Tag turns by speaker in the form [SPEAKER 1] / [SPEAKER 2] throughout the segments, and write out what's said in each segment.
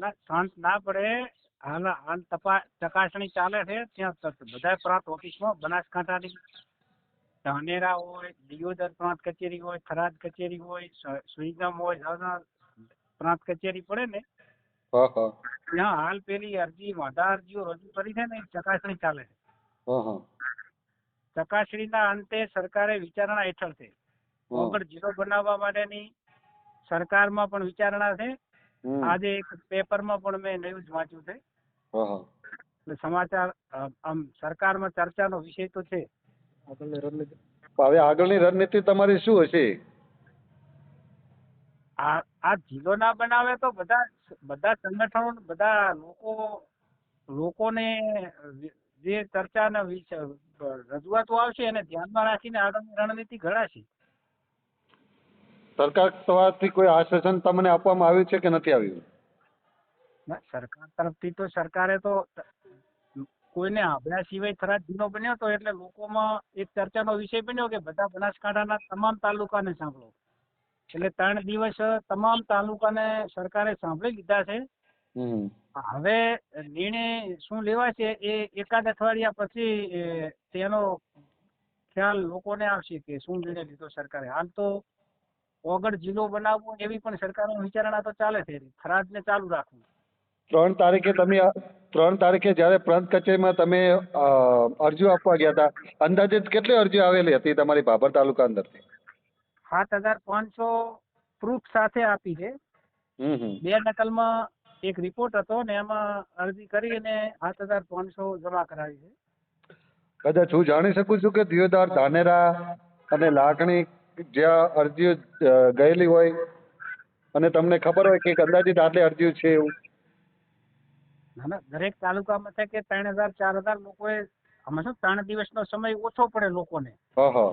[SPEAKER 1] ના શાંત ના પડે હાલ હાલ તપા ચકાસણી ચાલે છે ત્યાં બધા પ્રાંત ઓફિસમાં બનાસકાંઠાની. ધાનેરા હોય દિયોદર પ્રાંત કચેરી હોય થરાદ કચેરી હોય સુઈગામ હોય જાના પ્રાંત કચેરી પડે ને ત્યાં હાલ પેલી અરજી વાંધા અરજીઓ રજૂ કરી છે ને ચકાસણી ચાલે છે. ચકાસણીના અંતે સરકારે વિચારણા હેઠળ છે. વગર જિલ્લો બનાવવા માટેની સરકારમાં પણ વિચારણા છે. આજે એક પેપરમાં પણ મેં ન્યૂઝ વાંચ્યું છે. એટલે સમાચાર આમ સરકારમાં ચર્ચાનો વિષય તો છે.
[SPEAKER 2] હવે આગળની રણનીતિ તમારી શું હશે?
[SPEAKER 1] આ આ જિલ્લો ના બનાવે તો બધા બધા સંગઠનો બધા લોકો લોકોને જે ચર્ચાના વિષય રજૂઆતો આવશે એને ધ્યાનમાં રાખીને આગળની રણનીતિ ઘડાશે.
[SPEAKER 2] સરકાર તરફથી કોઈ આશ્વાસન તમને આપવામાં આવ્યું છે કે નથી આવ્યું?
[SPEAKER 1] ના, સરકાર તરફથી તો સરકારે તો કોઈને આવ્યા સિવાય થરાદ જિલ્લો બન્યો તો એટલે લોકોમાં એક ચર્ચાનો વિષય બન્યો કે બધા બનાસકાંઠાના તમામ તાલુકાને સાંભળો. એટલે ત્રણ દિવસ તમામ તાલુકાને સરકારે સાંભળી લીધા છે. હવે નિર્ણય શું લેવાશે એ એકાદ અઠવાડિયા પછી તેનો ખ્યાલ લોકોને આવશે કે શું નિર્ણય લીધો સરકારે. હાલ તો ઓગળ જિલ્લો બનાવવો એવી પણ સરકારનો વિચારણા તો ચાલે છે. થરાદને ચાલુ રાખવું.
[SPEAKER 2] ત્રણ તારીખે તમે ત્રણ તારીખે જ્યારે પ્રાંત કચેરીમાં તમે અરજીઓ આપવા ગયા હતા અંદાજિત કેટલી અરજીઓ આવેલી હતી તમારી ભાભર તાલુકા અંદર
[SPEAKER 1] સાત હજાર પાંચસો પ્રૂફ સાથે આપી છે. બે નકલમાં એક રિપોર્ટ હતો ને એમાં અરજી કરી અને સાત હજાર પાંચસો જમા કરાવી છે.
[SPEAKER 2] કદાચ હું જાણી શકું છું કે દિયોદર ધાનેરા અને લાખણી જ્યાં અરજીઓ ગયેલી હોય અને તમને ખબર હોય કે અંદાજિત આટલી અરજીઓ છે એવું.
[SPEAKER 1] ના ના દરેક તાલુકામાં છે કે ત્રણ હજાર ચાર હજાર લોકોએ આમાં ત્રણ દિવસનો સમય ઓછો પડે લોકોને.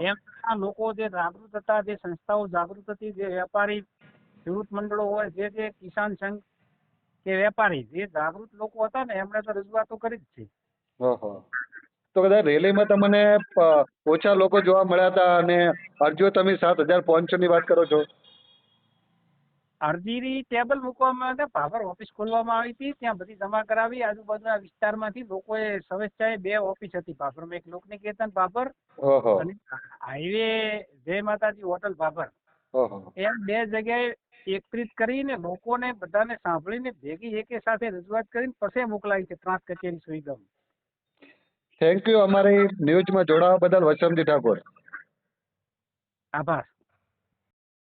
[SPEAKER 1] એમ છતાં લોકો જે જાગૃત હતા જે સંસ્થાઓ જાગૃત હતી જે વેપારી ખેડૂત મંડળો હોય જે જે કિસાન સંઘ કે વેપારી જે જાગૃત લોકો હતા ને એમણે તો રજૂઆતો કરી જ છે.
[SPEAKER 2] તો કદાચ રેલીમાં તમને ઓછા લોકો જોવા મળ્યા હતા અને અરજીઓ તમે સાત હજાર પાંચસો ની વાત કરો છો?
[SPEAKER 1] અરજીની ટેબલ મૂકવામાં આવે પાવર ઓફિસ ખોલવામાં આવી હતી ત્યાં બધી જમા કરાવી આજુબાજુના વિસ્તારમાંથી લોકોએ સ્વેચ્છાએ બે ઓફિસ હતી ભાભરમાં એક લોકનિકેતન ભાભર અને હાઈવે જય માતાજી હોટલ ભાભર. એમ બે જગ્યાએ એકત્રિત કરીને લોકોને બધાને સાંભળીને ભેગી એકે સાથે રજૂઆત કરીને પછી મોકલાવી છે પ્રાંત કચેરી સુઈગામ.
[SPEAKER 2] થેન્ક યુ અમારી ન્યૂઝમાં જોડાવા બદલ વસંતી ઠાકોર.
[SPEAKER 1] આભાર.